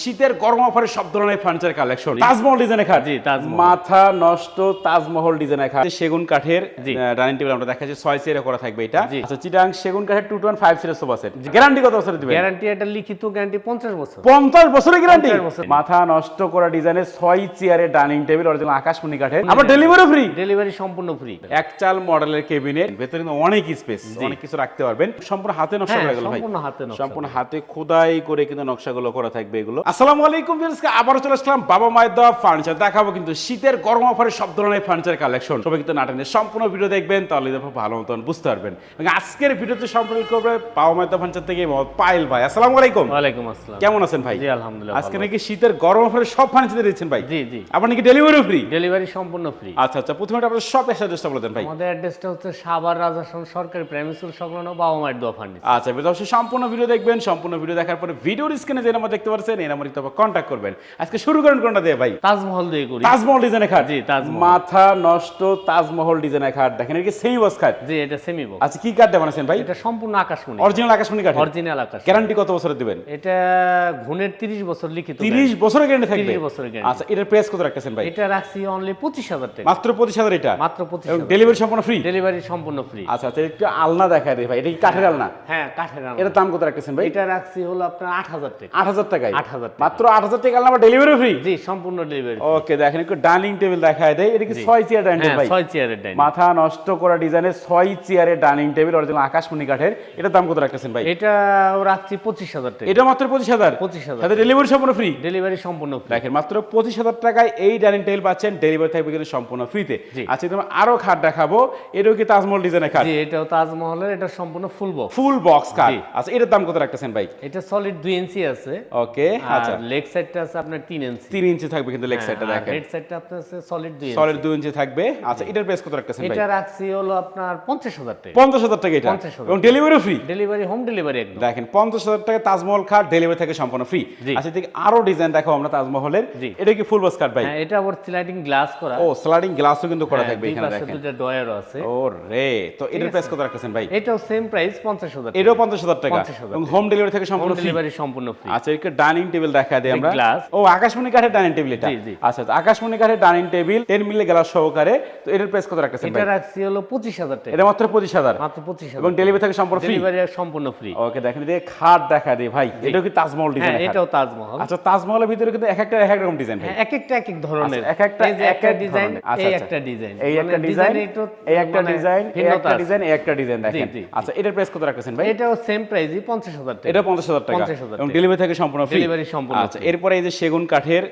শীতের গরম অফারে সব ধরনের ফার্নিচার কালেকশন তাজমহল ডিজাইনের খাট। জি, তাজমহল। মাথা নষ্ট তাজমহল ডিজাইনের খাট। সেগুন কাঠের ডাইনিং টেবিল আমরা দেখাচ্ছি। ছয় চেয়ারে করা থাকবে এটা। আচ্ছা চিটাং সেগুন কাঠের two two five series sofa set guarantee কত বছর দিবেন? গ্যারান্টি এটা লিখিত গ্যারান্টি পঞ্চাশ বছর। পঞ্চাশ বছরের গ্যারান্টি মাথা নষ্ট করা ডিজাইনের ছয় চেয়ারের ডাইনিং টেবিল অরিজিনাল আকাশমণি কাঠের। আমরা ডেলিভারি ফ্রি ডেলিভারি সম্পূর্ণ ফ্রি এক চাল মডেলের কেবিনেট ভেতরে অনেক স্পেস অনেক কিছু রাখতে পারবেন। সম্পূর্ণ হাতে নকশা হ্যাঁ, করা গেল ভাই। সম্পূর্ণ হাতে নকশা সম্পূর্ণ হাতে খোদাই করে কিন্তু নকশাগুলো করা থাকবে এগুলো। আসসালামু আলাইকুম আবারও চলে আসলাম বাবা মায়ের দেওয়া ফার্নিচার দেখাবো কিন্তু শীতের গরম অফারে সব ধরনের ফার্নিচার কালেকশন সবাই কিন্তু নাটনের সম্পূর্ণ ভিডিও দেখবেন তাহলে দেখো ভালো মতন বুঝতে পারবেন। এবং আজকের ভিডিওতে সম্পূর্ণ করবে বাবা মায়ের দেওয়া ফার্নিচার থেকে পায়েল ভাই। আসসালামু আলাইকুম। ওয়ালাইকুম আসসালাম। কেমন আছেন ভাই? জি আলহামদুলিল্লাহ আজকে নাকি শীতের গরম অফারে সব ফার্নিচার দিচ্ছেন ভাই? জি জি। আবার নাকি ডেলিভারি ফ্রি ডেলিভারি সম্পূর্ণ ফ্রি আচ্ছা আচ্ছা প্রথমে আপনার সব অ্যাড্রেসটা বলে দেন ভাই। আমাদের অ্যাড্রেসটা হচ্ছে সাভার রাজাসন সরকারি প্রাইমারি স্কুল সংলগ্ন বাবা মায়ের দোয়া ফার্নিচার আচ্ছা অবশ্যই সম্পূর্ণ ভিডিও দেখবেন। সম্পূর্ণ ভিডিও দেখার পরে ভিডিওর স্ক্রিনে যে নাম্বার দেখতে পাচ্ছেন নাম্বারে তবে কন্ট্যাক্ট করবেন। আজকে শুরু করেন কোনটা দিয়ে ভাই? তাজমহল দিয়ে করি। তাজমহল ডিজাইনের খাট। জি, তাজমহল। মাথা নষ্ট তাজমহল ডিজাইনের খাট। দেখেন এটা সেই বস খাট? জি এটা সেমি বক্স আচ্ছা কি কাঠ বানাচ্ছেন ভাই? এটা সম্পূর্ণ আকাশমণি। অরিজিনাল আকাশমণি কাঠ অরিজিনাল আকাশ গ্যারান্টি কত বছরের দিবেন? এটা ঘুণের 30 বছর লিখিত 30 বছরের গ্যারান্টি থাকবে? 30 বছরের guarantee। আচ্ছা এটার প্রাইস কত রাখতেছেন ভাই? এটা রাখছি অনলি 25000 টাকা। মাত্র 25000 এটা? মাত্র 25 এবং ডেলিভারি সম্পূর্ণ ফ্রি ডেলিভারি সম্পূর্ণ ফ্রি আচ্ছা আচ্ছা একটু আলনা দেখায় দেয় ভাই। এটা কি কাঠের আলনা? হ্যাঁ কাঠের আলনা। এটার দাম কত রাখতেছেন ভাই? এটা রাখছি হলো আপনার 8000 টাকা। 8000 টাকায়? 8000 মাত্র 8000 টাকা আলনা ডেলিভারি ফ্রি জি সম্পূর্ণ ডেলিভারি ওকে দেখেন একটু ডাইনিং টেবিল দেখায় দেয় এটা কি ছয় চেয়ার ডাইনিং টেবিল ছয় চেয়ারের ডাইনিং মাথা নষ্ট করা ডিজাইনের ছয় চেয়ারের ডাইনিং টেবিল অরিজিনাল আকাশমণি কাঠের এটার দাম কত রাখতেছেন ভাই? এটা রাখছি 25000 টাকা। এটা মাত্র পঁচিশ হাজার? 25,000 সাথে ডেলিভারি সম্পূর্ণ ফ্রি ডেলিভারি সম্পূর্ণ ফ্রি দেখেন মাত্র পঁচিশ হাজার টাকায় এই ডাইনিং টেবিল পাচ্ছেন ডেলিভারি থাকবে কিন্তু সম্পূর্ণ ফ্রিতে আচ্ছা তুমি আরও খাট দেখাবো। এটাও কি তাজমহল ডিজাইনের খাট? জি এটাও তাজমহলের এটা সম্পূর্ণ ফুল বক্স ফুল বক্স খাট। আচ্ছা এটার দাম কত রাখতেছেন ভাই? এটা সলিড 2 ইঞ্চি আছে। ওকে আর লেগ সাইডটা আছে আপনার 3 ইঞ্চি তিন ইঞ্চি থাকবে কিন্তু লেগ সাইডটা দেখেন। হেড সাইডটা আপনার আছে সলিড 2 ইঞ্চি সলিড দুই ইঞ্চি থাকবে। আচ্ছা এটার প্রাইস কত রাখতেছেন ভাই? এটা রাখছি হলো আপনার 50000 টাকা। পঞ্চাশ হাজার টাকা এটা? 50,000 এবং delivery free delivery home delivery একদম। দেখেন পঞ্চাশ হাজার টাকা তাজমহল খাট ডেলিভারি থেকে সম্পূর্ণ ফ্রি আচ্ছা দেখি আরও ডিজাইন দেখো আমরা তাজমহলের। এটা কি ফুল বক্স কাট ভাই? হ্যাঁ এটা আবার স্লাইডিং গ্লাস করা। ও স্লাইডিং গ্লাসও কিন্তু করা হ্যাঁ, থাকবে এখানে দেখেন। দুটো ডয়ারও আছে। ও রে তো এটার প্রাইস কত রাখতেছেন ভাই? এটাও সেম প্রাইস 50000 টাকা এটাও পঞ্চাশ হাজার টাকা। এবং হোম ডেলিভারি থেকে সম্পূর্ণ ফ্রি ডেলিভারি সম্পূর্ণ ফ্রি আচ্ছা একটা ডাইনিং টেবিল দেখা দেয় আমরা। ও আকাশমণি কাঠের ডাইনিং টেবিল এটা। আচ্ছা আচ্ছা, আকাশমণি কাঠের ডাইনিং টেবিল টেন মিলে গ্লাস সহকারে। তো এটার প্রাইস কত রাখতেছেন এটা রাখছি হলো 25000 টাকা। এটা মাত্র পঁচিশ হাজার। মাত্র 25000 এবং ডেলিভারি থেকে সম্পূর্ণ ফ্রি ডেলিভারি সম্পূর্ণ ফ্রি ওকে দেখেন এদিকে খাট দেখা দেয় ভাই। এটাও কি তাজমহল ডিজাইন হ্যাঁ এটাও তাজমহল। আচ্ছা তাজমহলের ভিতরে কিন্তু এক একটা এক এক রকম ডিজাইন ভাই। হ্যাঁ, এক একটা এক এক ধরনের। আচ্ছা, এক একটা এই যে এক একটা ডিজাইন আচ্ছা, এই আচ্ছা। একটা ডিজাইন এই একটা ডিজাইন এই একটা ডিজাইন এই একটা ডিজাইন এই একটা ডিজাইন দেখেন। আচ্ছা এটার প্রাইস কত রাখতেছেন ভাই? এটাও সেম প্রাইসই 50000 টাকা। এটা পঞ্চাশ হাজার টাকা। 50,000 এবং ডেলিভারি থেকে সম্পূর্ণ ফ্রি Delivery সম্পূর্ণ আচ্ছা এরপরে এই যে সেগুন কাঠের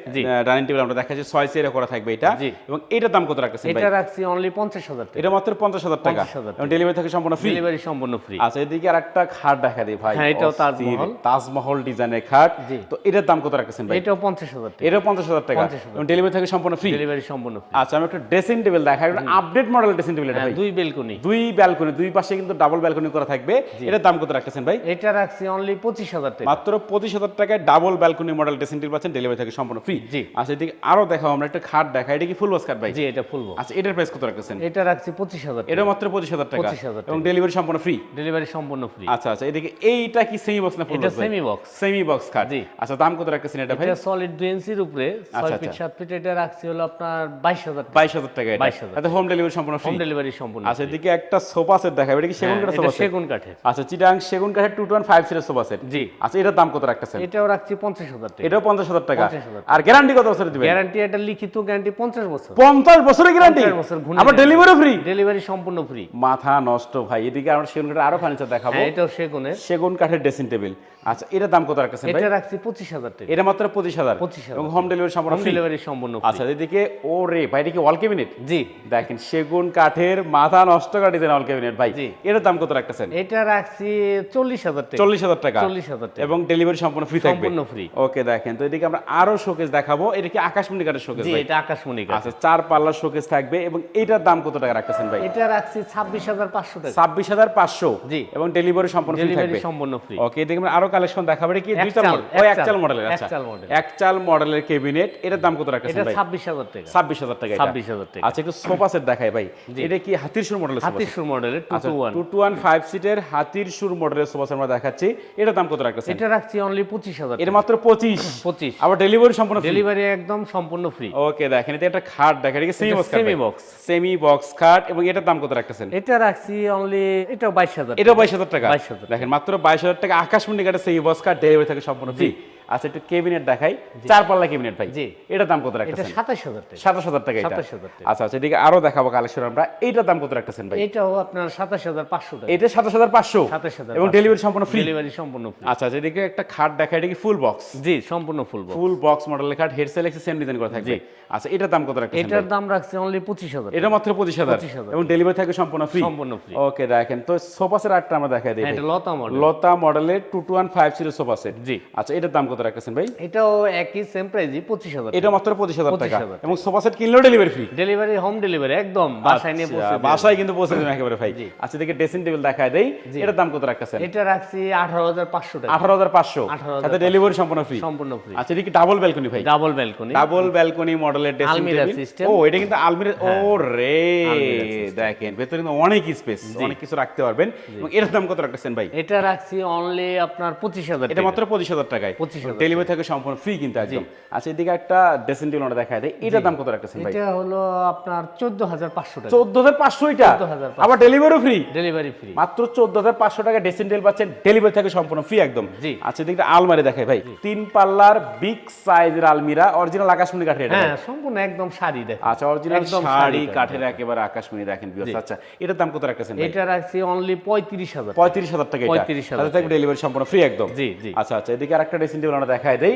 ডাইনিং টেবিল আমরা দেখাচ্ছি ছয় চেয়ারে করা থাকবে এটা। এবং এটার দাম কত রাখতেছেন ভাই? এটা রাখছি অনলি 50000 টাকা। এটা মাত্র পঞ্চাশ হাজার টাকা। এবং ডেলিভারি থেকে সম্পূর্ণ ফ্রি ডেলিভারি সম্পূর্ণ ফ্রি আচ্ছা এদিকে আর একটা খাট দেখা দিই ভাই। হ্যাঁ, এটাও তাজমহল। তাজমহল ডিজাইনের খাট। তো এটার দাম কত রাখতেছেন ভাই? এটাও 50000 টাকা। এটা পঞ্চাশ হাজার টাকা। এবং ডেলিভারি থেকে সম্পূর্ণ ফ্রি ডেলিভারি সম্পূর্ণ ফ্রি আচ্ছা আমি একটা ড্রেসিং টেবিল দেখাই। আপডেট মডেল ড্রেসিং টেবিল এটা হ্যাঁ ভাই। দুই বেলকনি দুই ব্যালকনি দুই পাশে কিন্তু ডাবল ব্যালকনি করা থাকবে। এটার দাম কত রাখতেছেন ভাই? এটা রাখছি অনলি 25000 টাকা। মাত্র পঁচিশ হাজার টাকায় double balcony model dressing table পাচ্ছেন ডেলিভারি থেকে সম্পূর্ণ ফ্রি জি। আচ্ছা এদিকে আরও দেখাও আমরা একটা খাট দেখাই এটা কি ফুল বক্স খাট ভাই? জি এটা ফুল আচ্ছা এটার প্রাইস কত রাখতেছেন? এটা রাখছি 25000 টাকা এটা মাত্র পঁচিশ হাজার টাকা। 25,000 এবং ডেলিভারি সম্পূর্ণ ফ্রি ডেলিভারি সম্পূর্ণ ফ্রি আচ্ছা আচ্ছা এদিকে এইটা কি সেমি বক্স না ফুল এটা সেমি বক্স সেমি বক্স খাট। জি। আচ্ছা দাম কত রাখতেছেন এটা ভাই? এটা সলিড 2 ইঞ্চির উপরে 6 আচ্ছা, ফিট আচ্ছা। 7 ফিট এটা রাখছি হলো আপনার 22000 টাকা। বাইশ হাজার টাকা এটা। 22,000 তাতে হোম ডেলিভারি সম্পূর্ণ ফ্রি হোম ডেলিভারি সম্পূর্ণ আচ্ছা এদিকে একটা সোফা সেট দেখাবে এটা কি সেগুন হ্যাঁ, কাঠের সোফা সেট সেগুন কাঠের। আচ্ছা চিটাং সেগুন কাঠের টু টোয়ান ফাইভ সিটের সোফা সেট জি। আচ্ছা এটার দাম কত রাখতেছেন? এটাও রাখছি 50000 টাকা। এটাও পঞ্চাশ হাজার টাকা। আর গ্যারান্টি কত বছর দিবেন? গ্যারান্টি এটা লিখিত গ্যারান্টি 50 বছর। পঞ্চাশ বছরের গ্যারান্টি বছর আবার ডেলিভারি ফ্রি ডেলিভারি সম্পূর্ণ ফ্রি মাথা নষ্ট ভাই। এদিকে আমরা সেগুন কাঠের আরও ফার্নিচার দেখাবো। এটাও সেগুনের। সেগুন কাঠের ড্রেসিং টেবিল আচ্ছা এটার দাম কত রাখতেছেন এটা রাখছি 25000 টাকা। এটা মাত্র পঁচিশ হাজার। 25,000 এবং হোম ডেলিভারি সম্পূর্ণ ফ্রি ডেলিভারি সম্পূর্ণ আচ্ছা এদিকে ও রে ভাই এটা কি ওয়াল ক্যাবিনেট জি। দেখেন সেগুন কাঠের মাথা নষ্ট ডিজাইন ওয়াল ক্যাবিনেট ভাই। এটার দাম কত রাখতেছেন? এটা রাখছি 40000 টাকা। চল্লিশ হাজার টাকা। 40000 টাকা। এবং ডেলিভারি সম্পূর্ণ ফ্রি থাকবে। সম্পূর্ণ free। ওকে দেখেন তো এদিকে আমরা আরও শোকেস দেখাবো। এটা কি আকাশমণি কাঠের শোকেস জি এটা আকাশমণি কাঠ আচ্ছা চার পাল্লার শোকেস থাকবে এবং এইটার দাম কত টাকা রাখতেছেন ভাই? এটা রাখছি 26500 টাকা। ছাব্বিশ হাজার পাঁচশো জি। এবং ডেলিভারি সম্পূর্ণ ফ্রি ডেলিভারি থাকবে। সম্পূর্ণ ফ্রি ওকে এদিকে আমরা আরও কালেকশন দেখাবো। এটা কি এক দুই চাল চাল, মডেল ও এক চাল, মডেলের এক আচ্ছা। চাল মডেল। এক চাল মডেলের কেবিনেট এটার দাম কত রাখতেছেন ভাই এটা ভাই? 26000 টাকা। ছাব্বিশ হাজার টাকা এটা। 26,000 টাকা। আচ্ছা একটু সোফা সেট দেখাই ভাই। এটা কি হাতির সুর মডেলের সোফা হাতির সুর মডেলের 2 আচ্ছা two two two one five সিটের হাতির সুর মডেলের সোফা সেট আমরা দেখাচ্ছি। এটার দাম কত রাখতেছেন? এটা রাখছি অনলি 25000 এর টাকা মাত্র মাত্র পঁচিশ। পঁচিশ। আবার ডেলিভারি সম্পূর্ণ ডেলিভারি একদম সম্পূর্ণ ফ্রি ওকে দেখেন এটা একটা খাট দেখেন এটা semi box semi box। Semi box খাট এবং এটার দাম কত রাখতেছেন? এটা রাখছি অনলি এটা বাইশ হাজার এটা বাইশ হাজার টাকা? 22,000 দেখেন মাত্র বাইশ হাজার টাকা আকাশমণি কাটে সেমি বক্স খাট ডেলিভারি থাকে সম্পূর্ণ ফ্রি আচ্ছা একটু কেবিনেট দেখাই। চার পাল্লা কেবিনেট ভাই। জি। এটার দাম কত রাখতেছেন? সাতাশ হাজার টাকা। সাতাশ হাজার টাকা এটা। আচ্ছা আচ্ছা এদিকে আরও দেখাবো কালেকশন আমরা। দাম কত রাখতেছেন ভাই? এটাও আপনার সাতাশ হাজার পাঁচশো টাকা। এটা সাতাশ হাজার পাঁচশো? 27,500 এবং ডেলিভারি সম্পূর্ণ ফ্রি ডেলিভারি সম্পূর্ণ ফ্রি আচ্ছা আচ্ছা এদিকে একটা খাট দেখা এটা কি ফুল বক্স জি সম্পূর্ণ ফুল box। ফুল বক্স মডেলের খাট হেড সেলেক্সে সেম ডিজাইন করা থাকবে। আচ্ছা এটার দাম কত রাখতেছেন এটার দাম রাখছি অনলি পঁচিশ হাজার এটা মাত্র পঁচিশ হাজার। 25,000 এবং ডেলিভারি থাকে সম্পূর্ণ ফ্রি সম্পূর্ণ free। ওকে দেখেন তো সোফা সেট আটটা আমরা দেখাই দিই হ্যাঁ, এটা লতা মডেল লতা মডেলের two two one five zero sofa set জি। আচ্ছা এটার দাম কত রাখতেছেন ভাই? এটাও একই সেম প্রাইসই পঁচিশ হাজার এটা মাত্র পঁচিশ হাজার টাকা। এবং সোফা সেট কিনলেও delivery free delivery home delivery একদম। বাসায় নিয়ে পৌঁছে বাসায় কিন্তু পৌঁছে দেবেন একেবারে ভাই। আচ্ছা দেখে ড্রেসিং টেবিল দেখায় দেই। এটার দাম কত রাখতেছেন? এটা রাখছি আঠারো হাজার পাঁচশো টাকা। আঠারো হাজার পাঁচশো। 18,500 সাথে ডেলিভারি সম্পূর্ণ ফ্রি সম্পূর্ণ ফ্রি আচ্ছা এটা কি ডাবল ব্যালকনি ভাই ডাবল ব্যালকনি ডাবল ব্যালকনি মডেলের ড্রেসিং টেবিল। ও এটা কিন্তু আলমিরা ও রে। দেখেন ভেতরে কিন্তু অনেক স্পেস অনেক কিছু রাখতে পারবেন। এবং এটার দাম কত রাখতেছেন ভাই? এটা রাখছি অনলি আপনার পঁচিশ হাজার এটা মাত্র পঁচিশ হাজার টাকায়। 25,000 ডেলিভারি থাকে সম্পূর্ণ ফ্রি কিন্তু একদম। আচ্ছা এদিকে একটা ড্রেসিং টেবিল আমরা দেখায় দেয় এটার দাম কত রাখতেছেন ভাই? এটা হলো আপনার চোদ্দ হাজার পাঁচশো টাকা। চোদ্দ হাজার পাঁচশো এটা? আবার ডেলিভারি ফ্রি ডেলিভারি ফ্রি মাত্র চোদ্দ হাজার পাঁচশো টাকা ড্রেসিং টেবিল পাচ্ছেন। ডেলিভারি থাকে সম্পূর্ণ ফ্রি একদম। জি। আচ্ছা এদিকে আলমারি দেখায় ভাই। তিন পাল্লার বিগ সাইজের আলমিরা। অরিজিনাল আকাশমণি কাঠের হ্যাঁ সম্পূর্ণ একদম শাড়ি দেখ আচ্ছা অরিজিনাল শাড়ি কাঠের একেবারে আকাশমণি দেখেন। Viewers। আচ্ছা এটার দাম কত রাখতেছেন এটা রাখছি অনলি পঁয়ত্রিশ হাজার পঁয়ত্রিশ হাজার টাকা এটা। 35,000 তাতে থাকবে ডেলিভারি সম্পূর্ণ ফ্রি একদম। জি, জি। আচ্ছা আচ্ছা এদিকে আরেকটা ড্রেসিং টেবিল আমরা দেখায় দেই।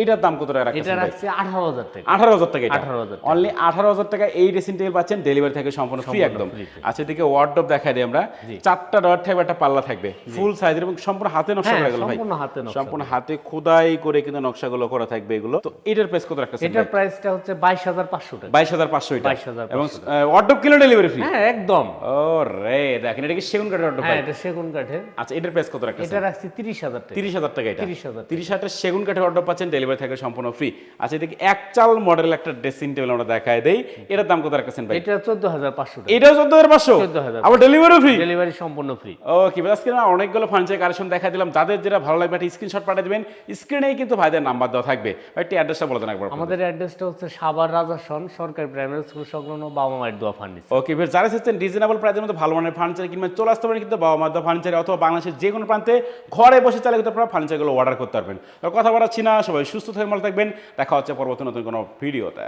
এটার দাম কত টাকা এটা রাখছি আঠারো হাজার টাকা। আঠারো হাজার টাকা এটা। 18,000 অনলি আঠারো হাজার টাকা এই ড্রেসিং টেবিল পাচ্ছেন ডেলিভারি থাকে সম্পূর্ণ ফ্রি একদম। আচ্ছা এদিকে ওয়ার্ডরোব দেখায় দিই আমরা। চারটা ডট থাকবে একটা পাল্লা থাকবে। ফুল সাইজের এবং সম্পূর্ণ হাতে নকশা হ্যাঁ, করা গেল ভাই। সম্পূর্ণ হাতে নকশা সম্পূর্ণ হাতে খোদাই করে কিন্তু নকশাগুলো করা থাকবে এগুলো। তো এটার প্রাইস কত রাখতেছেন এটার প্রাইসটা হচ্ছে বাইশ হাজার পাঁচশো টাকা। বাইশ হাজার পাঁচশো এটা। 22,500 এবং ওয়ার্ডরোব কিলো ডেলিভারি ফ্রি হ্যাঁ একদম। ও রে দেখেন এটা কি সেগুন কাঠের ওয়ার্ডরোব হ্যাঁ এটা সেগুন কাঠের। আচ্ছা এটার প্রাইস কত রাখতেছেন? এটা রাখছি তিরিশ হাজার টাকা। তিরিশ হাজার টাকা এটা? 30,000 তিরিশ হাজার সেগুন কাঠের অর্ডার পাচ্ছেন ডেলিভারি সম্পূর্ণ ফ্রি আচ্ছা এদিকে এক চাল মডেল একটা ড্রেসিং টেবিল আমরা দেখায় দেই? এটার দাম কত রাখতেছেন ভাই? এটা চোদ্দ হাজার পাঁচশো টাকা। এটাও চোদ্দ হাজার পাঁচশো? 14,500 আবার ডেলিভারি ফ্রি ডেলিভারি সম্পূর্ণ ফ্রি অনেকগুলো ফার্নিচার কালেকশন দেখা দিলাম। যাদের যেটা ভালো লাগবে একটা স্ক্রিনশট পাঠিয়ে দেবেন। স্ক্রিনেই কিন্তু ভাইদের নাম্বার দেওয়া থাকবে। একটি অ্যাড্রেসটা বলে দেন একবার আমাদের অ্যাড্রেসটা হচ্ছে সাভার রাজাসন সরকারি প্রাইমারি স্কুল সংলগ্ন বাবা মায়ের দোয়া ফার্নিচার ওকে বেশ যারা এসেছেন রিজনেবল প্রাইসের মধ্যে ভালো মানের ফার্নিচার কিনবেন, চলে আসতে পারেন কিন্তু বাবা মাদা ফার্নিচারে অথবা বাংলাদেশের যে কোনো প্রান্তে ঘরে বসে চালিয়ে কিন্তু আপনারা ফার্নিচারগুলো অর্ডার করতে পারবেন। কথা বলা না, সবাই সুস্থ থাকবেন, ভালো থাকবেন। দেখা হচ্ছে পরবর্তী নতুন কোনো ভিডিওতে